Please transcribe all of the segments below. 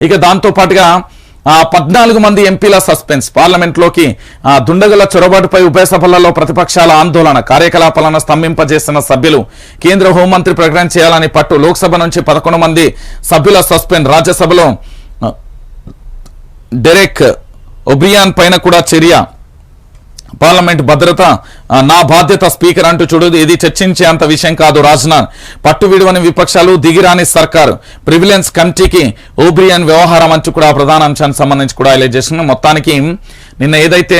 ఇక దాంతో పాటుగా ఆ, పద్నాలుగు మంది ఎంపీల సస్పెన్స్. పార్లమెంట్లోకి ఆ, దుండగుల చొరబాటుపై ఉభయ సభలలో ప్రతిపక్షాల ఆందోళన. కార్యకలాపాలను స్తంభింపజేస్తున్న సభ్యులు కేంద్ర హోంమంత్రి ప్రకటన చేయాలని పట్టు లోక్సభ నుంచి పదకొండు మంది సభ్యుల సస్పెండ్ రాజ్యసభలో డెరెక్ ఒబ్రియాన్ పైన కూడా చర్య. పార్లమెంట్ భద్రత నా బాధ్యత స్పీకర్ అంటూ చూడు ఇది చర్చించే అంత విషయం కాదు రాజ్నాథ్. పట్టు విడువని విపక్షాలు దిగిరాని సర్కారు. ప్రివిలెన్స్ కమిటీకి ఓబ్రియన్ వ్యవహారం అంచు కూడా ప్రధాన అంశానికి సంబంధించి కూడా హైలైట్ చేసిన మొత్తానికి నిన్న ఏదైతే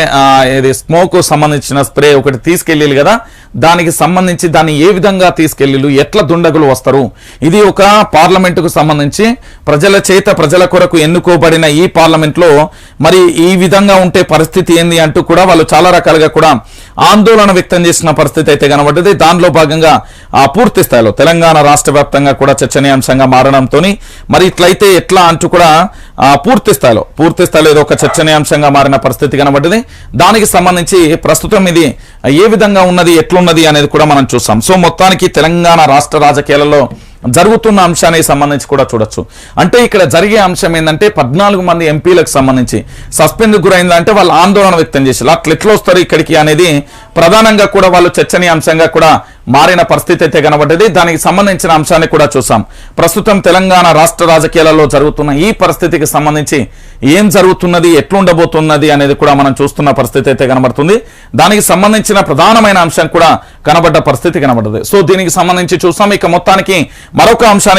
ఇది స్మోక్ సంబంధించిన స్ప్రే ఒకటి తీసుకెళ్ళి కదా దానికి సంబంధించి దాన్ని ఏ విధంగా తీసుకెళ్ళిళ్ళు ఎట్లా దుండగులు వస్తారు ఇది ఒక పార్లమెంటుకు సంబంధించి ప్రజల చేత ప్రజల కొరకు ఎన్నుకోబడిన ఈ పార్లమెంట్లో మరి ఈ విధంగా ఉంటే పరిస్థితి ఏంది అంటూ కూడా వాళ్ళు చాలా రకాలుగా కూడా ఆందోళన వ్యక్తం చేసిన పరిస్థితి అయితే కనబడ్డది. దానిలో భాగంగా ఆ పూర్తి స్థాయిలో తెలంగాణ రాష్ట్ర వ్యాప్తంగా కూడా చర్చనీయాంశంగా మారడంతో మరి ఇట్లయితే ఎట్లా అంటూ కూడా పూర్తి స్థాయిలో పూర్తి స్థాయిలో ఏదో ఒక చర్చనీయాంశంగా మారిన పరిస్థితి కనబడ్డది. దానికి సంబంధించి ప్రస్తుతం ఇది ఏ విధంగా ఉన్నది ఎట్లున్నది అనేది కూడా మనం చూస్తాం. సో మొత్తానికి తెలంగాణ రాష్ట్ర రాజకీయాలలో జరుగుతున్న అంశానికి సంబంధించి కూడా చూడొచ్చు. అంటే ఇక్కడ జరిగే అంశం ఏంటంటే పద్నాలుగు మంది ఎంపీలకు సంబంధించి సస్పెండ్ గురైందంటే వాళ్ళు ఆందోళన వ్యక్తం చేశారు. అట్లా ఎట్లా వస్తారు ఇక్కడికి అనేది ప్రధానంగా కూడా వాళ్ళు చర్చనీయాంశంగా కూడా మారిన పరిస్థితి అయితే కనబడ్డది. దానికి సంబంధించిన అంశాన్ని కూడా చూసాం. ప్రస్తుతం తెలంగాణ రాష్ట్ర రాజకీయాలలో జరుగుతున్న ఈ పరిస్థితికి సంబంధించి ఏం జరుగుతున్నది ఎట్లుండబోతున్నది అనేది కూడా మనం చూస్తున్న పరిస్థితి అయితే కనబడుతుంది. దానికి సంబంధించిన ప్రధానమైన అంశం కూడా కనబడ్డ పరిస్థితి కనబడ్డది. సో దీనికి సంబంధించి చూసాం. ఇక మొత్తానికి మరొక అంశానికి